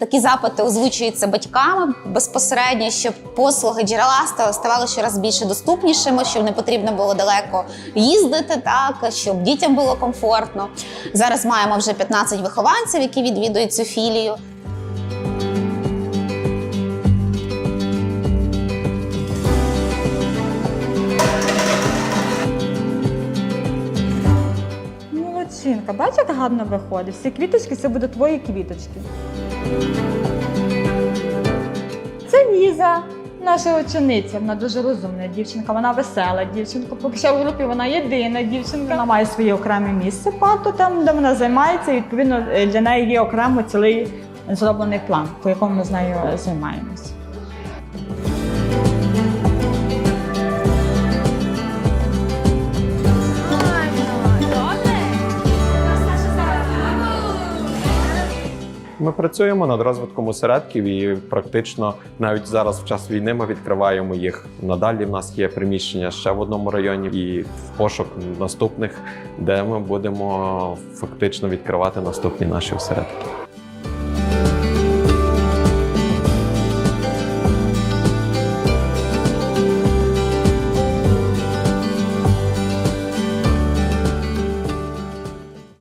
Такі запити озвучуються батьками безпосередньо, щоб послуги джерела ставали щораз більше доступнішими, щоб не потрібно було далеко їздити, так щоб дітям було комфортно. Зараз маємо вже 15 вихованців, які відвідують цю філію. Молодчинка, бачиш, як гарно виходить. Всі квіточки це будуть твої квіточки. Це Ліза, наша учениця. Вона дуже розумна дівчинка, вона весела дівчинка. Поки що в групі вона єдина дівчинка. Вона має своє окреме місце пату, там, де вона займається, і відповідно для неї є окремо цілий зроблений план, по якому ми з нею е, Ми працюємо над розвитком осередків і практично навіть зараз в час війни ми відкриваємо їх. Надалі в нас є приміщення ще в одному районі і в пошук наступних, де ми будемо фактично відкривати наступні наші осередки.